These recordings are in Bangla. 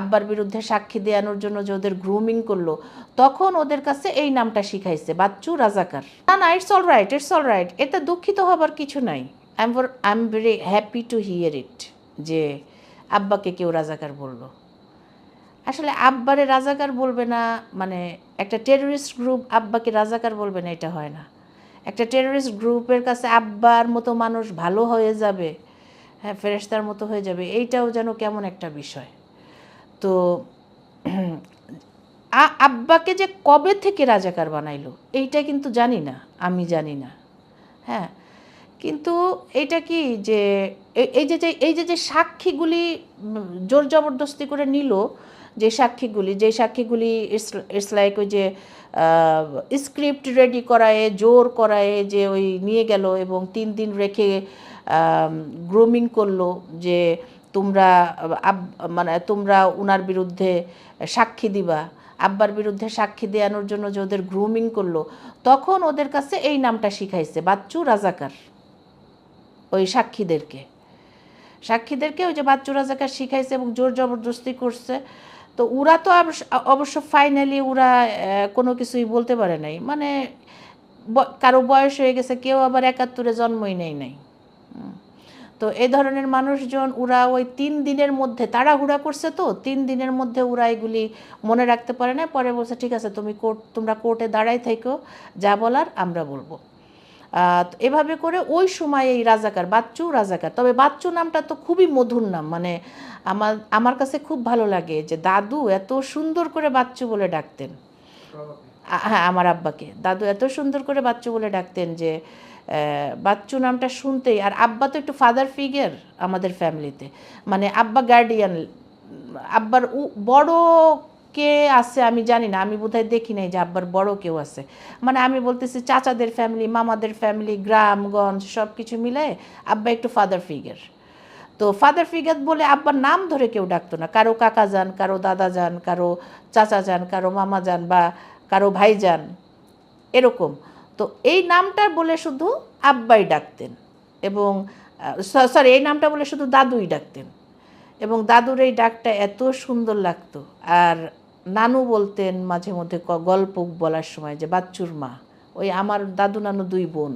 আব্বার বিরুদ্ধে সাক্ষী দেওয়ানোর জন্য যে ওদের গ্রুমিং করল, তখন ওদের কাছে এই নামটা শিখাইছে, বাচ্চু রাজাকার। না না it's all right it's all right এতে দুঃখিত হবার কিছু নাই। I am I am very happy to hear it যে আব্বাকে কেউ রাজাকার বলল। আসলে আব্বারে রাজাকার বলবে না মানে একটা টেররিস্ট গ্রুপ আব্বাকে রাজাকার বলবে না, এটা হয় না। একটা টেররিস্ট গ্রুপের কাছে আব্বার মতো মানুষ ভালো হয়ে যাবে হ্যাঁ ফেরেশতার মতো হয়ে যাবে, এইটাও যেন কেমন একটা বিষয়। তো আব্বাকে যে কবে থেকে রাজাকার বানাইলো, এইটা কিন্তু জানি না, আমি জানি না। হ্যাঁ কিন্তু এটা কি যে এই যে যে- এই যে যে সাক্ষীগুলি জোর জবরদস্তি করে নিল, যে সাক্ষীগুলি যে সাক্ষীগুলি ইটস লাইক ওই যে স্ক্রিপ্ট রেডি করায়, জোর করায় যে ওই নিয়ে গেল এবং তিন দিন রেখে গ্রুমিং করল যে তোমরা মানে তোমরা উনার বিরুদ্ধে সাক্ষী দিবা, আব্বার বিরুদ্ধে সাক্ষী দেওয়ানোর জন্য যে ওদের গ্রুমিং করল, তখন ওদের কাছে এই নামটা শিখাইছে, বাচ্চু রাজাকার, ওই সাক্ষীদেরকে। সাক্ষীদেরকে ওই যে বাচ্চু রাজাকার শিখাইছে এবং জোর জবরদস্তি করছে। তো ওরা তো অবশ্য- ফাইনালি ওরা কোনো কিছুই বলতে পারে নাই। মানে কারও বয়স হয়ে গেছে, কেউ আবার একাত্তরে জন্মই নেই নাই। তো এ ধরনের মানুষজন, ওরা ওই তিন দিনের মধ্যে তাড়াহুড়া করছে তো, তিন দিনের মধ্যে ওরা এগুলি মনে রাখতে পারে না। পরে বলছে, ঠিক আছে, তুমি কোর্ট, তোমরা কোর্টে দাঁড়াই থেকো, যা বলার আমরা বলব। এভাবে করে ওই সময় এই রাজাকার, বাচ্চু রাজাকার, তবে বাচ্চু নামটা তো খুবই মধুর নাম মানে আমার আমার কাছে খুব ভালো লাগে যে দাদু এত সুন্দর করে বাচ্চু বলে ডাকতেন। হ্যাঁ আমার আব্বাকে। দাদু এত সুন্দর করে বাচ্চু বলে ডাকতেন যে বাচ্চু নামটা শুনতেই, আর আব্বা তো একটু ফাদার ফিগার আমাদের ফ্যামিলিতে মানে আব্বা গার্ডিয়ান আব্বার বড় কে আছে আমি জানি না, আমি বোধহয় দেখি নাই যে আব্বার বড় কেউ আছে। মানে আমি বলতেছি চাচাদের ফ্যামিলি মামাদের ফ্যামিলি গ্রামগঞ্জ সব কিছু মিলে আব্বা একটু ফাদার ফিগার তো ফাদার ফিগার বলে আব্বার নাম ধরে কেউ ডাকতো না। কারও কাকা যান, কারও দাদা যান, কারও চাচা যান, কারও মামা যান বা কারও ভাই যান, এরকম। তো এই নামটা বলে শুধু আব্বাই ডাকতেন এবং সরি এই নামটা বলে শুধু দাদুই ডাকতেন। এবং দাদুর এই ডাকটা এত সুন্দর লাগতো। আর নানু বলতেন মাঝে মধ্যে গল্প বলার সময় যে, বাচ্চুর মা, ওই আমার দাদু নানু দুই বোন।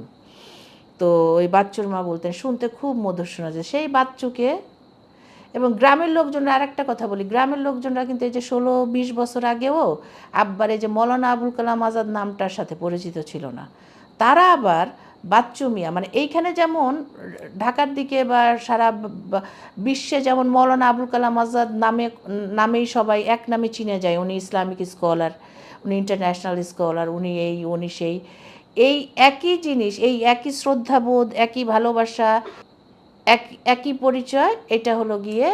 তো ওই বাচ্চুর মা বলতেন, শুনতে খুব মধুর শোনা যায়। সেই বাচ্চুকে এবং গ্রামের লোকজনরা আর একটা কথা বলি। গ্রামের লোকজনরা কিন্তু এই যে ষোলো, বিশ বছর আগেও আব্বার এই যে মৌলানা আবুল কালাম আজাদ নামটার সাথে পরিচিত ছিল না। তারা আবার বাচ্চু মিয়া মানে এইখানে যেমন ঢাকার দিকে বা সারা বিশ্বে যেমন মৌলানা আবুল কালাম আজাদ নামে, নামেই সবাই এক নামে চিনে যায়। উনি ইসলামিক স্কলার, উনি ইন্টারন্যাশনাল স্কলার, উনি এই, উনি সেই। এই একই জিনিস, এই একই শ্রদ্ধাবোধ, একই ভালোবাসা এক, একই পরিচয়, এটা হলো গিয়ে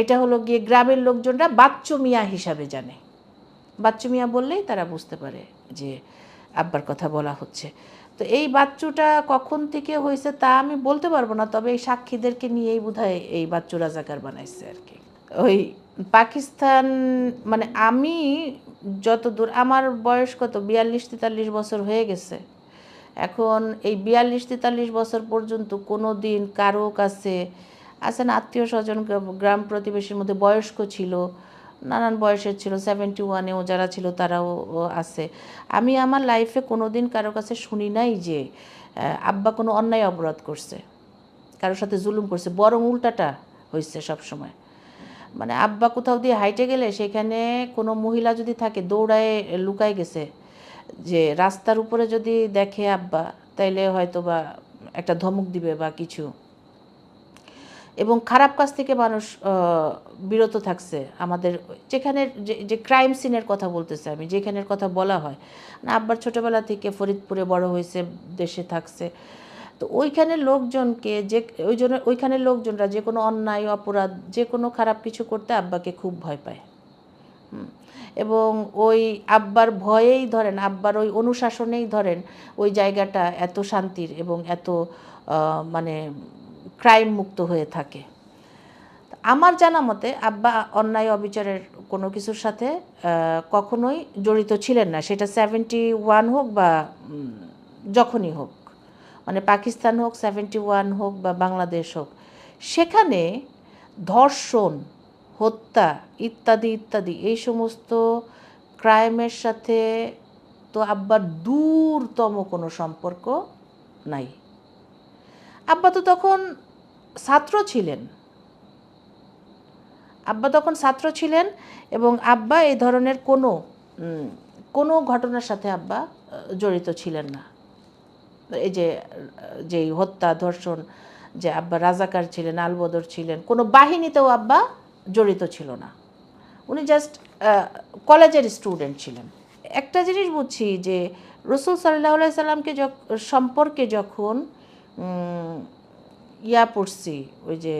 এটা হলো গিয়ে গ্রামের লোকজনরা বাচ্চু মিয়া হিসাবে জানে। বাচ্চু মিয়া বললেই তারা বুঝতে পারে যে আব্বার কথা বলা হচ্ছে। তো এই বাচ্চুটা কখন থেকে হয়েছে তা আমি বলতে পারব না, তবে এই সাক্ষীদেরকে নিয়েই বোধহয় এই বাচ্চু রাজাকার বানাইছে আর কি। ওই পাকিস্তান মানে আমি যত দূর আমার বয়স কত? বিয়াল্লিশ তেতাল্লিশ বছর হয়ে গেছে। এখন এই বিয়াল্লিশ তেতাল্লিশ বছর পর্যন্ত কোনো দিন কারও কাছে আছেন আত্মীয় স্বজন, গ্রাম প্রতিবেশীর মধ্যে বয়স্ক ছিল, নানান বয়সের ছিল সেভেন্টি ওয়ানেও যারা ছিল তারাও আছে। আমি আমার লাইফে কোনো দিন কারও কাছে শুনি নাই যে আব্বা কোনো অন্যায় অপরাধ করছে, কারোর সাথে জুলুম করছে, বরং উল্টাটা হয়েছে সব সময় মানে আব্বা কোথাও দিয়ে হাইটে গেলে সেখানে কোনো মহিলা যদি থাকে, দৌড়ায় লুকায় গেছে যে রাস্তার উপরে যদি দেখে আব্বা, তাইলে হয়তো বা একটা ধমক দিবে বা কিছু। এবং খারাপ কাজ থেকে মানুষ বিরত থাকছে। আমাদের যেখানে যে- ক্রাইম সিনের কথা বলতেছে আমি, যেখানের কথা বলা হয়। না, আব্বার ছোটোবেলা থেকে ফরিদপুরে বড় হয়েছে, দেশে থাকছে। তো ওইখানে লোকজনকে যে, ওই জন্য, ওইখানের লোকজনরা যে কোনো অন্যায়, অপরাধ, যে কোনো খারাপ কিছু করতে আব্বাকে খুব ভয় পায়। এবং ওই আব্বার ভয়েই ধরেন, আব্বার ওই অনুশাসনেই ধরেন ওই জায়গাটা এত শান্তির এবং এত মানে ক্রাইম মুক্ত হয়ে থাকে। আমার জানা মতে আব্বা অন্যায় অবিচারের কোনো কিছুর সাথে কখনোই জড়িত ছিলেন না। সেটা সেভেন্টি ওয়ান হোক বা যখনই হোক মানে পাকিস্তান হোক সেভেন্টি ওয়ান হোক বা বাংলাদেশ হোক, সেখানে ধর্ষণ হত্যা, ইত্যাদি ইত্যাদি। এই সমস্ত ক্রাইমের সাথে তো আব্বার দূরতম কোনো সম্পর্ক নাই। আব্বা তো তখন ছাত্র ছিলেন। আব্বা তখন ছাত্র ছিলেন এবং আব্বা এই ধরনের কোনো কোনো ঘটনার সাথে আব্বা জড়িত ছিলেন না। এই যে, যেই হত্যা, ধর্ষণ, যে আব্বা রাজাকার ছিলেন, আলবদর ছিলেন, কোনো বাহিনীতেও আব্বা জড়িত ছিল না। উনি জাস্ট কলেজের স্টুডেন্ট ছিলেন। একটা জিনিস বুঝছি যে, রসুল সাল্লাহ সাল্লামকে সম্পর্কে যখন ইয়া পড়ছি, ওই যে,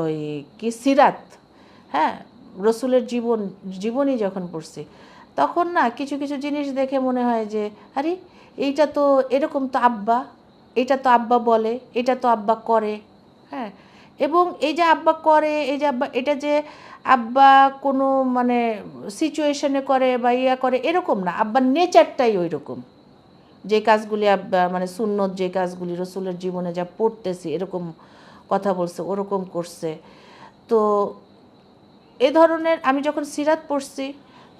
ওই কি, সিরাত হ্যাঁ রসুলের জীবন, জীবনী যখন পড়ছি, তখন না কিছু কিছু জিনিস দেখে মনে হয় যে, আরে, এইটা তো এরকম তো আব্বা, এটা তো আব্বা বলে, এটা তো আব্বা করে হ্যাঁ এবং এই যে আব্বা করে, এই যে আব্বা, এটা যে আব্বা কোনো মানে সিচুয়েশনে করে বা ইয়া করে, এরকম না। আব্বার নেচারটাই ওই রকম যে কাজগুলি আব্বা মানে সুন্নত যে কাজগুলি, রসুলের জীবনে যা পড়তেছি, এরকম কথা বলছে, ওরকম করছে। তো এ ধরনের আমি যখন সিরাত পড়ছি,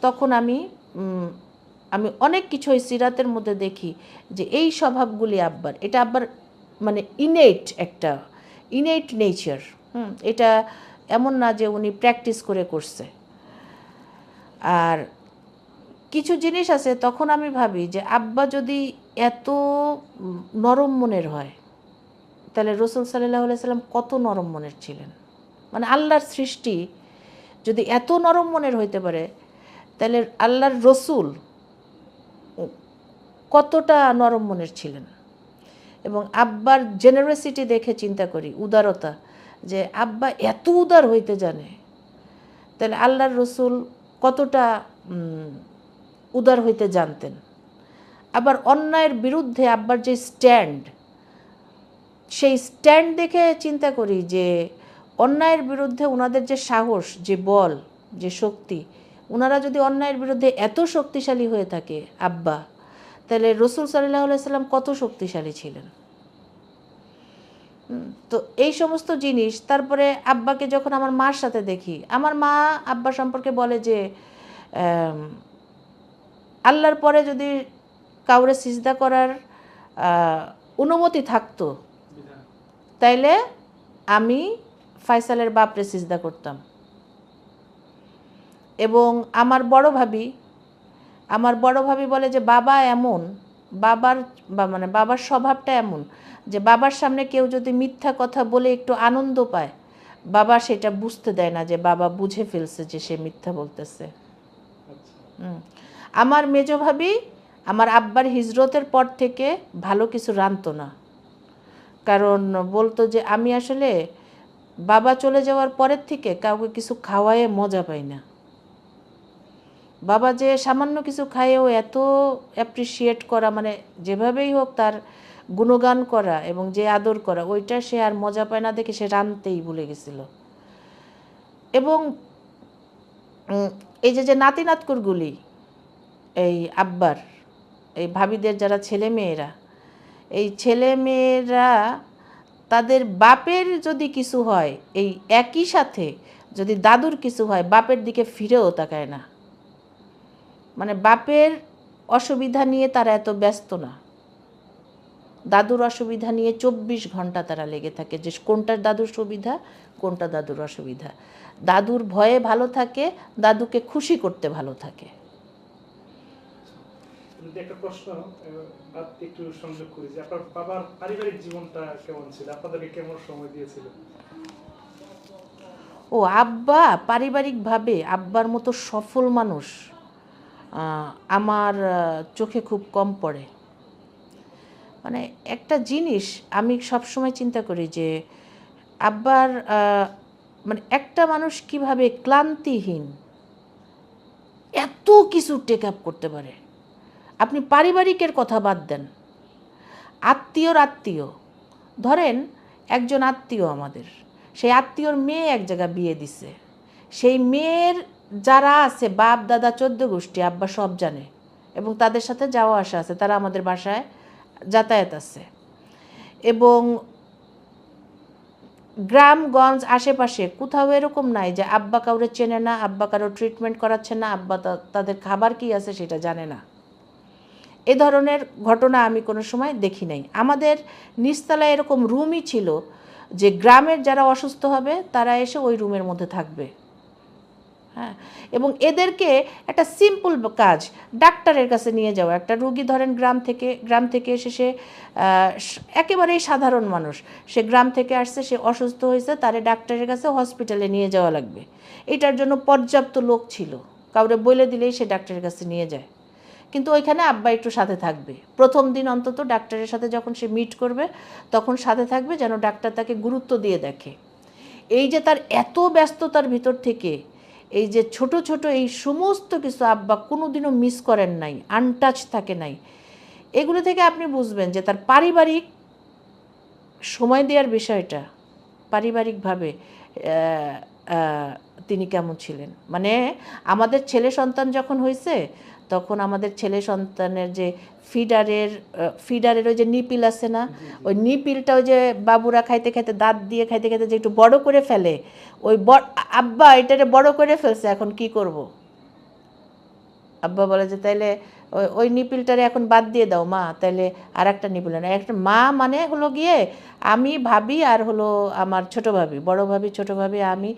তখন আমি আমি অনেক কিছু ওই সিরাতের মধ্যে দেখি যে এই স্বভাবগুলি আব্বার। এটা আব্বার মানে ইনেট একটা ইনেট নেচার হুম, এটা এমন না যে উনি প্র্যাকটিস করে করছে। আর কিছু জিনিস আছে, তখন আমি ভাবি যে আব্বা যদি এত নরম মনের হয়, তাহলে রসুল সাল্লাহ সাল্লাম কত নরম মনের ছিলেন। মানে আল্লাহর সৃষ্টি যদি এত নরম মনের হইতে পারে, তাহলে আল্লাহর রসুল কতটা নরম মনের ছিলেন? এবং আব্বার জেনারেসিটি দেখে চিন্তা করি, উদারতা, যে আব্বা এত উদার হইতে জানে। তাহলে আল্লাহর রসুল কতটা উদার হইতে জানতেন। আবার অন্যায়ের বিরুদ্ধে আব্বার যে স্ট্যান্ড সেই স্ট্যান্ড দেখে চিন্তা করি যে অন্যায়ের বিরুদ্ধে ওনাদের যে সাহস, যে বল, যে শক্তি ওনারা যদি অন্যায়ের বিরুদ্ধে এত শক্তিশালী হয়ে থাকে আব্বা তাহলে রসুল সাল্লাহ সাল্লাম কত শক্তিশালী ছিলেন? তো এই সমস্ত জিনিস, তারপরে আব্বাকে যখন আমার মার সাথে দেখি, আমার মা আব্বা সম্পর্কে বলে যে আল্লাহর পরে যদি কাউরে সিজদা করার অনুমতি থাকতো, তাইলে আমি ফাইসালের বাপরে সিজদা করতাম। এবং আমার বড় ভাবি আমার বড় ভাবি বলে যে, বাবা এমন, বাবার বা মানে বাবার স্বভাবটা এমন যে, বাবার সামনে কেউ যদি মিথ্যা কথা বলে একটু আনন্দ পায়, বাবা সেটা বুঝতে দেয় না যে, বাবা বুঝে ফেলছে যে সে মিথ্যা বলতেছে। আমার মেজ ভাবি আমার আব্বার হিজরতের পর থেকে ভালো কিছু রাঁধতো না। কারণ বলতো যে, আমি আসলে বাবা চলে যাওয়ার পরের থেকে কাউকে কিছু খাওয়ায়ে মজা পাই না। বাবা যে সামান্য কিছু খায়েও এত অ্যাপ্রিসিয়েট করা মানে যেভাবেই হোক তার গুণগান করা এবং যে আদর করা, ওইটা সে আর মজা পায় না দেখে সে রানতেই ভুলে গেছিল। এবং এই যে যে নাতি নাতকুরগুলি, এই আব্বার, এই ভাবিদের যারা ছেলে মেয়েরা, এই ছেলে মেয়েরা তাদের বাপের যদি কিছু হয়, এই একই সাথে যদি দাদুর কিছু হয়, বাপের দিকে ফিরেও তাকায় না। বাপের অসুবিধা নিয়ে তারা এত ব্যস্ত না। দাদুর অসুবিধা নিয়ে চব্বিশ ঘণ্টা তারা লেগে থাকে যে কোনটা দাদুর সুবিধা কোনটা দাদুর অসুবিধা। দাদুর ভয়ে ভালো থাকে দাদুকে খুশি করতে ভালো থাকে। যদি একটা প্রশ্ন একটু সংযোগ করি যে আপনার বাবার পারিবারিক জীবনটা কেমন ছিল? আপনাদেরকে কেমন সময় দিয়েছিল? ও আব্বা পারিবারিকভাবে আব্বার মতো সফল মানুষ। আমার চোখে খুব কম পড়ে। মানে একটা জিনিস আমি সবসময় চিন্তা করি যে, আব্বার মানে একটা মানুষ কীভাবে ক্লান্তিহীন, এত কিছু টেক আপ করতে পারে। আপনি পারিবারিকের কথা বাদ দেন। আত্মীয়র আত্মীয়। ধরেন একজন আত্মীয় আমাদের, সেই আত্মীয়র মেয়ে এক জায়গায় বিয়ে দিছে। সেই মেয়ের যারা আছে, বাপ, দাদা, চোদ্দ গোষ্ঠী, আব্বা সব জানে এবং তাদের সাথে যাওয়া আসা আছে, তারা আমাদের বাসায় যাতায়াত আছে। এবং গ্রামগঞ্জ আশেপাশে কোথাও এরকম নাই যে আব্বা কাউরে চেনে না, আব্বা কারও ট্রিটমেন্ট করাচ্ছে না, আব্বা তাদের খাবার কি আছে সেটা জানে না। এ ধরনের ঘটনা আমি কোনো সময় দেখি নাই। আমাদের নিচতলায় এরকম রুমই ছিল যে গ্রামের যারা অসুস্থ হবে, তারা এসে ওই রুমের মধ্যে থাকবে। এবং এদেরকে একটা সিম্পল কাজ, ডাক্তারের কাছে নিয়ে যাওয়া। একটা রুগী ধরেন গ্রাম থেকে গ্রাম থেকে এসে সে একেবারেই সাধারণ মানুষ। সে গ্রাম থেকে আসছে, সে অসুস্থ হয়েছে, তারে ডাক্তারের কাছে হসপিটালে নিয়ে যাওয়া লাগবে। এটার জন্য পর্যাপ্ত লোক ছিল। কাউরে বলে দিলেই সে ডাক্তারের কাছে নিয়ে যায়। কিন্তু ওইখানে আব্বা একটু সাথে থাকবে। প্রথম দিন অন্তত ডাক্তারের সাথে যখন সে মিট করবে, তখন সাথে থাকবে যেন ডাক্তার তাকে গুরুত্ব দিয়ে দেখে। এই যে তার এত ব্যস্ততার ভিতর থেকে এই যে ছোট ছোট এই সমস্ত কিছু আব্বা কোনোদিনও মিস করেন নাই আনটাচ থাকে নাই। এগুলো থেকে আপনি বুঝবেন যে তার পারিবারিক সময় দেওয়ার বিষয়টা, পারিবারিকভাবে তিনি কেমন ছিলেন। মানে আমাদের ছেলে সন্তান যখন হয়েছে তখন আমাদের ছেলে সন্তানের যে ফিডারের ফিডারের ওই যে নিপিল আছে না ওই নিপিলটা ওই যে বাবুরা খাইতে খাইতে দাঁত দিয়ে খাইতে খাইতে যে একটু বড় করে ফেলে ওই বড় আব্বা এটারে বড় করে ফেলছে এখন কি করব? আব্বা বলে যে তাইলে ওই ওই নিপিলটারে এখন বাদ দিয়ে দাও মা তাইলে আর একটা নিপিল না একটা মা মানে হলো গিয়ে আমি ভাবি আর হলো আমার ছোট ভাবি বড় ভাবি ছোট ভাবি আমি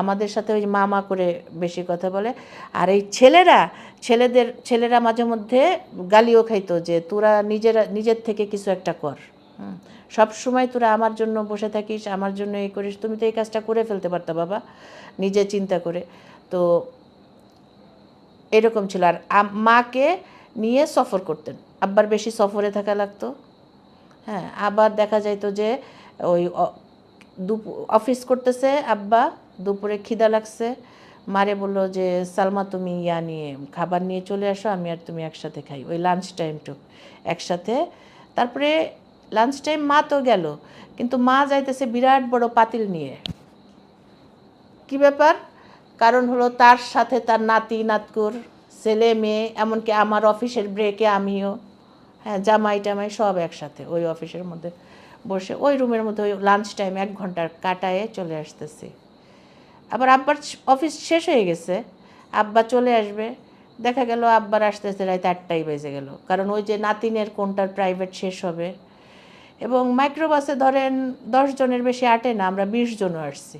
আমাদের সাথে ওই মামা করে বেশি কথা বলে। আর এই ছেলেরা ছেলেদের, ছেলেরা মাঝে মধ্যে গালিও খাইতো যে, তোরা নিজেরা, নিজের থেকে কিছু একটা কর। সব সময় তোরা আমার জন্য বসে থাকিস, আমার জন্য এই করিস, তুমি তো এই কাজটা করে ফেলতে পারতা, বাবা, নিজে চিন্তা করে। তো এরকম ছিল। আর মাকে নিয়ে সফর করতেন। আব্বার বেশি সফরে থাকা লাগতো। হ্যাঁ আবার দেখা যাইতো যে, ওই অ- দুপ- অফিস করতেছে আব্বা, দুপুরে খিদা লাগছে। মারে বলল যে, সালমা, তুমি ইয়া নিয়ে খাবার নিয়ে চলে আসো, আমি আর তুমি একসাথে খাই। ওই লাঞ্চ টাইমটুক একসাথে। তারপরে লাঞ্চ টাইম মা তো গেল, কিন্তু মা যাইতেছে বিরাট বড় পাতিল নিয়ে। কি ব্যাপার? কারণ হলো তার সাথে তার নাতি, নাতকুর, ছেলে, মেয়ে, এমনকি আমার অফিসের ব্রেকে আমিও। হ্যাঁ জামাই টামাই সব একসাথে ওই অফিসের মধ্যে বসে, ওই রুমের মধ্যে ওই লাঞ্চ টাইম এক ঘণ্টার কাটায়ে চলে আসতেছি। আবার আব্বার অফিস শেষ হয়ে গেছে, আব্বা চলে আসবে। দেখা গেল আব্বার আসতে আসতে রাত আটটাই বেজে গেল। কারণ ওই যে নাতিনের কোনটার প্রাইভেট শেষ হবে। এবং মাইক্রোবাসে ধরেন দশ জনের বেশি আটে না, আমরা বিশ জনও আসছি।